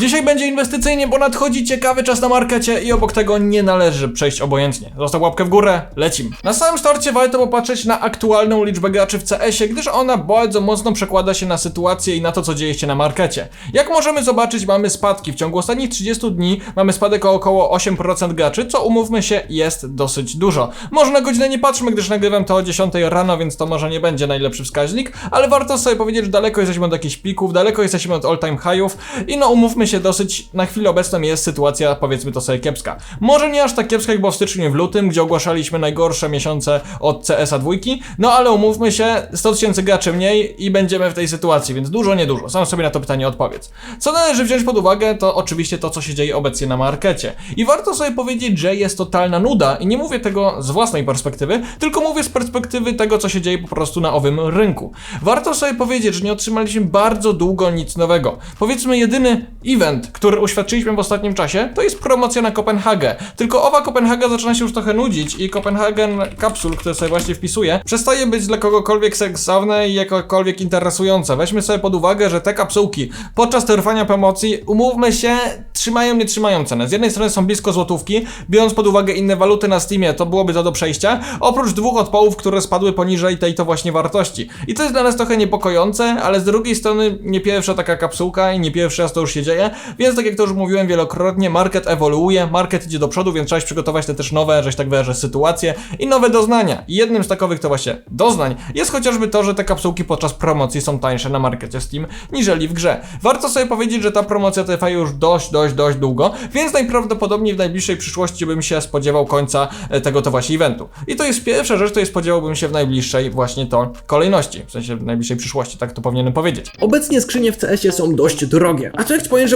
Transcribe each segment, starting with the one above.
Dzisiaj będzie inwestycyjnie, bo nadchodzi ciekawy czas na markecie i obok tego nie należy przejść obojętnie. Zostaw łapkę w górę, lecim. Na samym starcie warto popatrzeć na aktualną liczbę graczy w CS-ie, gdyż ona bardzo mocno przekłada się na sytuację i na to, co dzieje się na markecie. Jak możemy zobaczyć, mamy spadki. W ciągu ostatnich 30 dni mamy spadek o około 8% graczy, co umówmy się, jest dosyć dużo. Może na godzinę nie patrzmy, gdyż nagrywam to o 10 rano, więc to może nie będzie najlepszy wskaźnik, ale warto sobie powiedzieć, że daleko jesteśmy od jakichś pików, daleko jesteśmy od all-time highów i no umówmy się, dosyć na chwilę obecną jest sytuacja, powiedzmy to sobie kiepska. Może nie aż tak kiepska jak było w styczniu i w lutym, gdzie ogłaszaliśmy najgorsze miesiące od CS-a dwójki, no ale umówmy się, 100 tysięcy graczy mniej i będziemy w tej sytuacji, więc dużo, niedużo. Sam sobie na to pytanie odpowiedz. Co należy wziąć pod uwagę, to oczywiście to, co się dzieje obecnie na markecie. I warto sobie powiedzieć, że jest totalna nuda i nie mówię tego z własnej perspektywy, tylko mówię z perspektywy tego, co się dzieje po prostu na owym rynku. Warto sobie powiedzieć, że nie otrzymaliśmy bardzo długo nic nowego. Powiedzmy, jedyny event, który uświadczyliśmy w ostatnim czasie, to jest promocja na Kopenhagę. Tylko owa Kopenhaga zaczyna się już trochę nudzić i Copenhagen Capsule, który sobie właśnie wpisuję, przestaje być dla kogokolwiek seksowne i jakokolwiek interesujące. Weźmy sobie pod uwagę, że te kapsułki podczas trwania promocji, umówmy się, trzymają, nie trzymają cenę. Z jednej strony są blisko złotówki, biorąc pod uwagę inne waluty na Steamie, to byłoby to do przejścia, oprócz dwóch odpołów, które spadły poniżej tej to właśnie wartości. I to jest dla nas trochę niepokojące, ale z drugiej strony nie pierwsza taka kapsułka i nie pierwszy raz to już się dzieje, więc tak jak to już mówiłem wielokrotnie, market ewoluuje, market idzie do przodu, więc trzeba się przygotować te też nowe, żeś tak wyrażę, sytuacje i nowe doznania. I jednym z takowych to właśnie doznań jest chociażby to, że te kapsułki podczas promocji są tańsze na markecie Steam, niżeli w grze. Warto sobie powiedzieć, że ta promocja trwa już dość, dość, dość długo, więc najprawdopodobniej w najbliższej przyszłości bym się spodziewał końca e, tego to właśnie eventu. I to jest pierwsza rzecz, jest spodziewałbym się w najbliższej właśnie to kolejności, w sensie w najbliższej przyszłości, tak to powinienem powiedzieć. Obecnie skrzynie w CS-ie są dość drogie. A co jak powiem, że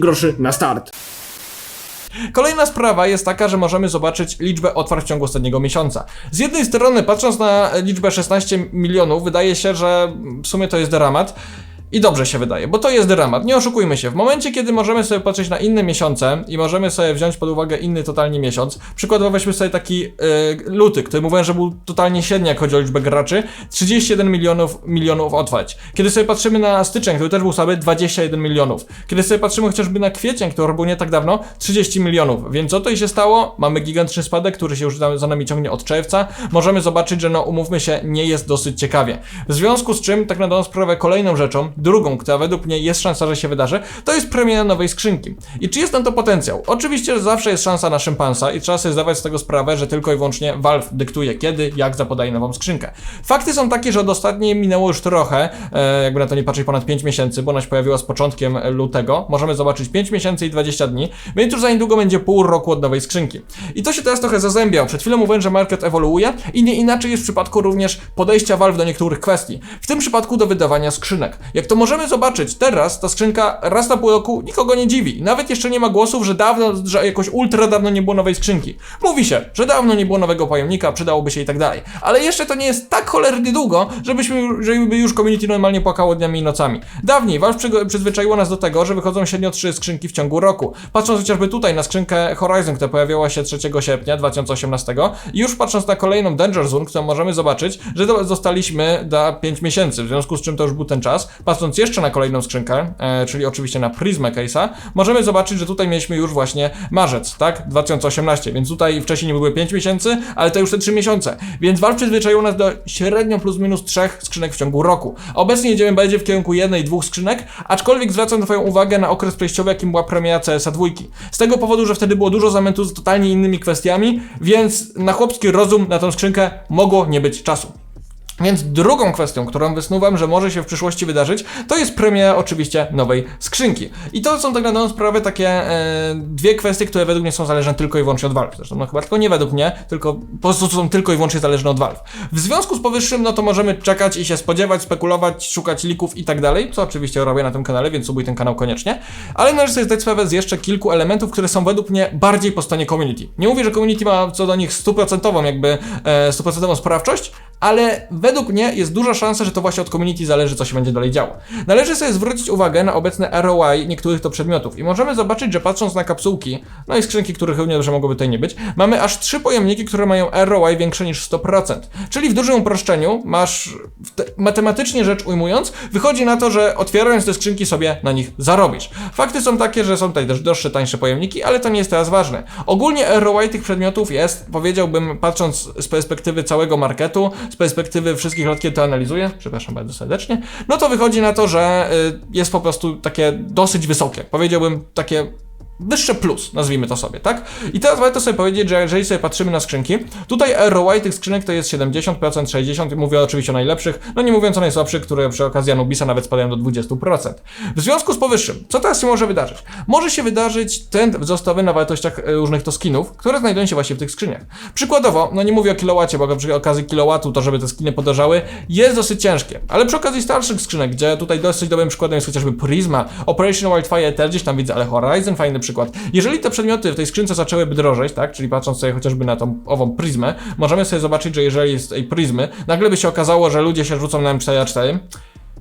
groszy na start. Kolejna sprawa jest taka, że możemy zobaczyć liczbę otwarć w ciągu ostatniego miesiąca. Z jednej strony, patrząc na liczbę 16 milionów, wydaje się, że w sumie to jest dramat. I dobrze się wydaje, bo to jest dramat. Nie oszukujmy się. W momencie, kiedy możemy sobie patrzeć na inne miesiące i możemy sobie wziąć pod uwagę inny totalnie miesiąc, przykładowo weźmy sobie taki yy, luty, który mówiłem, że był totalnie średni, jak chodzi o liczbę graczy, 31 milionów milionów otwarć. Kiedy sobie patrzymy na styczeń, który też był słaby, 21 milionów. Kiedy sobie patrzymy chociażby na kwiecień, który był nie tak dawno, 30 milionów. Więc co tutaj się stało? Mamy gigantyczny spadek, który się już za nami ciągnie od czerwca. Możemy zobaczyć, że no umówmy się, nie jest dosyć ciekawie. W związku z czym, tak na dobrą sprawę, kolejną rzeczą, drugą, która według mnie jest szansa, że się wydarzy, to jest premiera nowej skrzynki. I czy jest tam to potencjał? Oczywiście, zawsze jest szansa na szympansa i trzeba sobie zdawać z tego sprawę, że tylko i wyłącznie Valve dyktuje kiedy, jak zapodaje nową skrzynkę. Fakty są takie, że od ostatniej minęło już trochę, e, jakby na to nie patrzeć, ponad 5 miesięcy, bo ona się pojawiła z początkiem lutego. Możemy zobaczyć 5 miesięcy i 20 dni, więc już za niedługo będzie pół roku od nowej skrzynki. I to się teraz trochę zazębiał. Przed chwilą mówiłem, że market ewoluuje i nie inaczej jest w przypadku również podejścia Valve do niektórych kwestii. W tym przypadku do wydawania skrzynek. Jak to możemy zobaczyć teraz, ta skrzynka raz na pół roku nikogo nie dziwi. Nawet jeszcze nie ma głosów, że dawno, że jakoś ultra dawno nie było nowej skrzynki. Mówi się, że dawno nie było nowego pojemnika, przydałoby się i tak dalej. Ale jeszcze to nie jest tak cholernie długo, żebyśmy, żeby już community normalnie płakało dniami i nocami. Dawniej Valve przyzwyczaiło nas do tego, że wychodzą średnio trzy skrzynki w ciągu roku. Patrząc chociażby tutaj na skrzynkę Horizon, która pojawiła się 3 sierpnia 2018 i już patrząc na kolejną Danger Zone, którą możemy zobaczyć, że do- zostaliśmy za 5 miesięcy, w związku z czym to już był ten czas. Patrząc jeszcze na kolejną skrzynkę, e, czyli oczywiście na Prismę Case'a, możemy zobaczyć, że tutaj mieliśmy już właśnie marzec, tak? 2018, więc tutaj wcześniej nie były 5 miesięcy, ale to już te 3 miesiące. Więc Valve przyzwyczaiło nas do średnio plus minus 3 skrzynek w ciągu roku. Obecnie jedziemy bardziej w kierunku jednej, dwóch skrzynek, aczkolwiek zwracam Twoją uwagę na okres przejściowy, jakim była premiera CSA 2. Z tego powodu, że wtedy było dużo zamętu z totalnie innymi kwestiami, więc na chłopski rozum na tą skrzynkę mogło nie być czasu. Więc drugą kwestią, którą wysnuwam, że może się w przyszłości wydarzyć, to jest premiera oczywiście nowej skrzynki. I to są tak na dobrą sprawę takie e, dwie kwestie, które według mnie są zależne tylko i wyłącznie od Valve. Zresztą no chyba tylko nie według mnie, tylko po prostu są tylko i wyłącznie zależne od Valve. W związku z powyższym, no to możemy czekać i się spodziewać, spekulować, szukać lików i tak dalej, co oczywiście robię na tym kanale, więc subuj ten kanał koniecznie. Ale należy sobie zdać sprawę z jeszcze kilku elementów, które są według mnie bardziej po stronie community. Nie mówię, że community ma co do nich stuprocentową jakby, e, stuprocentową sprawczość, ale według mnie jest duża szansa, że to właśnie od community zależy, co się będzie dalej działo. Należy sobie zwrócić uwagę na obecne ROI niektórych to przedmiotów i możemy zobaczyć, że patrząc na kapsułki, no i skrzynki, których równie dobrze mogłoby tutaj nie być, mamy aż trzy pojemniki, które mają ROI większe niż 100%. Czyli w dużym uproszczeniu masz, matematycznie rzecz ujmując, wychodzi na to, że otwierając te skrzynki sobie na nich zarobisz. Fakty są takie, że są tutaj też droższe, tańsze pojemniki, ale to nie jest teraz ważne. Ogólnie ROI tych przedmiotów jest, powiedziałbym, patrząc z perspektywy całego marketu, z perspektywy wszystkich lat, kiedy to analizuję, przepraszam bardzo serdecznie, no to wychodzi na to, że y, jest po prostu takie dosyć wysokie. Powiedziałbym takie wyższe plus, nazwijmy to sobie, tak? I teraz warto sobie powiedzieć, że jeżeli sobie patrzymy na skrzynki, tutaj ROI tych skrzynek to jest 70%, 60%, mówię oczywiście o najlepszych, no nie mówiąc o najsłabszych, które przy okazji Anubisa nawet spadają do 20%. W związku z powyższym, co teraz się może wydarzyć? Może się wydarzyć trend wzrostowy na wartościach e, różnych to skinów, które znajdują się właśnie w tych skrzyniach. Przykładowo, no nie mówię o kilowacie, bo przy okazji kilowatu to, żeby te skiny podążały, jest dosyć ciężkie, ale przy okazji starszych skrzynek, gdzie tutaj dosyć dobrym przykładem jest chociażby Prisma, Operation Wildfire też gdzieś tam widzę, ale Horizon fajny przykład. Jeżeli te przedmioty w tej skrzynce zaczęłyby drożeć, tak, czyli patrząc sobie chociażby na tą ową pryzmę, możemy sobie zobaczyć, że jeżeli jest tej pryzmy, nagle by się okazało, że ludzie się rzucą na M4A4,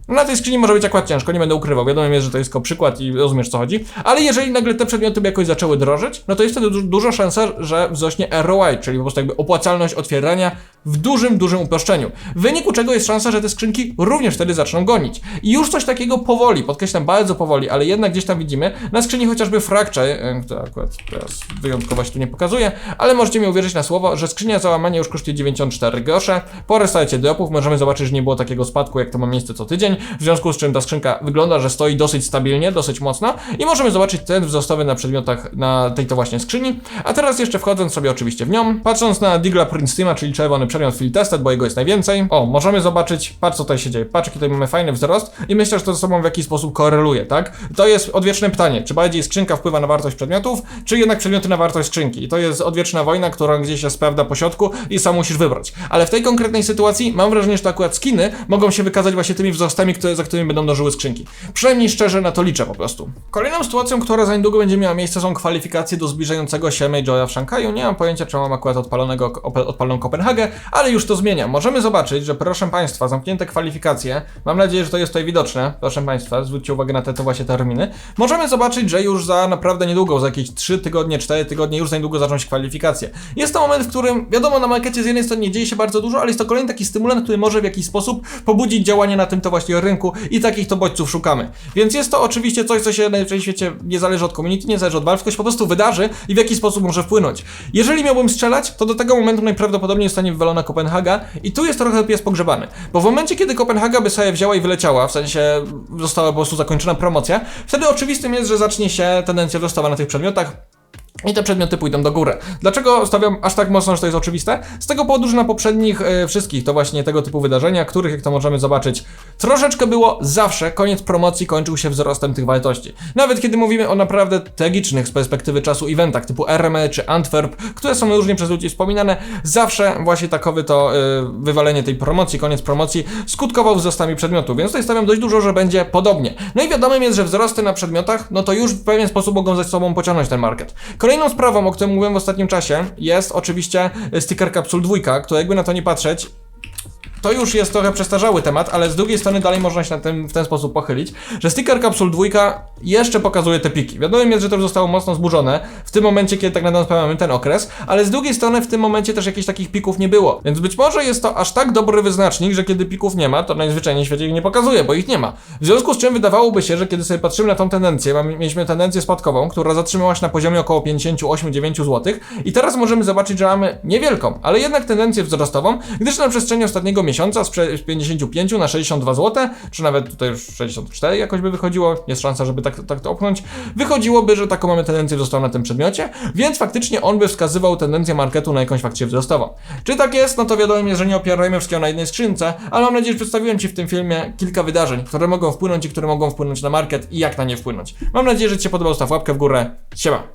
no na tej skrzyni może być akurat ciężko, nie będę ukrywał. Wiadomo jest, że to jest tylko przykład i rozumiesz co chodzi. Ale jeżeli nagle te przedmioty by jakoś zaczęły drożyć, no to jest wtedy du duża szansa, że wzrośnie ROI, czyli po prostu jakby opłacalność otwierania w dużym, dużym uproszczeniu. W wyniku czego jest szansa, że te skrzynki również wtedy zaczną gonić. I już coś takiego powoli, podkreślam bardzo powoli, ale jednak gdzieś tam widzimy, na skrzyni chociażby Fracture, e, która akurat teraz wyjątkowo się tu nie pokazuje, ale możecie mi uwierzyć na słowo, że skrzynia załamania już kosztuje 94 grosze. Po restarcie dropów możemy zobaczyć, że nie było takiego spadku, jak to ma miejsce co tydzień, w związku z czym ta skrzynka wygląda, że stoi dosyć stabilnie, dosyć mocno i możemy zobaczyć trend wzrostowy na przedmiotach na tej to właśnie skrzyni. A teraz jeszcze wchodząc sobie oczywiście w nią, patrząc na Digla Princetima, czyli czerwony przedmiot Field Tested, bo jego jest najwięcej. O, możemy zobaczyć, patrz co tutaj się dzieje, patrz jaki tutaj mamy fajny wzrost i myślę, że to ze sobą w jakiś sposób koreluje, tak? To jest odwieczne pytanie, czy bardziej skrzynka wpływa na wartość przedmiotów, czy jednak przedmioty na wartość skrzynki. I to jest odwieczna wojna, która gdzieś się sprawdza po środku i sam musisz wybrać. Ale w tej konkretnej sytuacji mam wrażenie, że to akurat skiny mogą się wykazać właśnie tymi wzrostami, które, za którymi będą dążyły skrzynki. Przynajmniej szczerze na to liczę po prostu. Kolejną sytuacją, która za niedługo będzie miała miejsce są kwalifikacje do zbliżającego się Majora w Szanghaju. Nie mam pojęcia, czy mam akurat odpalonego, odpaloną Kopenhagę, ale już to zmienia. Możemy zobaczyć, że proszę Państwa, zamknięte kwalifikacje, mam nadzieję, że to jest tutaj widoczne, proszę Państwa, zwróćcie uwagę na te to właśnie terminy. Możemy zobaczyć, że już za naprawdę niedługo, za jakieś 3 tygodnie, 4 tygodnie, już za niedługo zaczną się kwalifikacje. Jest to moment, w którym, wiadomo, na markecie z jednej strony nie dzieje się bardzo dużo, ale jest to kolejny taki stymulant, który może w jakiś sposób pobudzić działanie na tym to właśnie rynku i takich to bodźców szukamy. Więc jest to oczywiście coś, co się najczęściej w świecie nie zależy od community, nie zależy od Valve, tylko się po prostu wydarzy i w jakiś sposób może wpłynąć. Jeżeli miałbym strzelać, to do tego momentu najprawdopodobniej zostanie wywalona Kopenhaga i tu jest trochę pies pogrzebany. Bo w momencie, kiedy Kopenhaga by sobie wzięła i wyleciała, w sensie została po prostu zakończona promocja, wtedy oczywistym jest, że zacznie się tendencja wzrostowa na tych przedmiotach, i te przedmioty pójdą do góry. Dlaczego stawiam aż tak mocno, że to jest oczywiste? Z tego powodu, że na poprzednich e, wszystkich to właśnie tego typu wydarzenia, których jak to możemy zobaczyć, troszeczkę było zawsze koniec promocji kończył się wzrostem tych wartości. Nawet kiedy mówimy o naprawdę tragicznych z perspektywy czasu eventach typu RME czy Antwerp, które są różnie przez ludzi wspominane, zawsze właśnie takowy to e, wywalenie tej promocji, koniec promocji skutkował wzrostami przedmiotów, więc tutaj stawiam dość dużo, że będzie podobnie. No i wiadomym jest, że wzrosty na przedmiotach, no to już w pewien sposób mogą ze sobą pociągnąć ten market. Kolejną sprawą, o której mówiłem w ostatnim czasie, jest oczywiście sticker Capsule 2, która jakby na to nie patrzeć, to już jest trochę przestarzały temat, ale z drugiej strony dalej można się na tym w ten sposób pochylić, że sticker Capsule 2 jeszcze pokazuje te piki. Wiadomo jest, że to już zostało mocno zburzone w tym momencie, kiedy tak naprawdę mamy ten okres, ale z drugiej strony w tym momencie też jakichś takich pików nie było. Więc być może jest to aż tak dobry wyznacznik, że kiedy pików nie ma, to najzwyczajniej w świecie ich nie pokazuje, bo ich nie ma. W związku z czym wydawałoby się, że kiedy sobie patrzymy na tą tendencję, mieliśmy tendencję spadkową, która zatrzymała się na poziomie około 58-9 zł i teraz możemy zobaczyć, że mamy niewielką, ale jednak tendencję wzrostową, gdyż na przestrzeni ostatniego miesiąca z prze- z 55 na 62 zł, czy nawet tutaj już 64 jakoś by wychodziło, jest szansa, żeby tak, tak to opchnąć, wychodziłoby, że taką mamy tendencję wzrostową na tym przedmiocie, więc faktycznie on by wskazywał tendencję marketu na jakąś fakcję wzrostową. Czy tak jest? No to wiadomo, że nie opierajmy wszystkiego na jednej skrzynce, ale mam nadzieję, że przedstawiłem Ci w tym filmie kilka wydarzeń, które mogą wpłynąć i które mogą wpłynąć na market i jak na nie wpłynąć. Mam nadzieję, że Ci się podobał, staw łapkę w górę. Siema!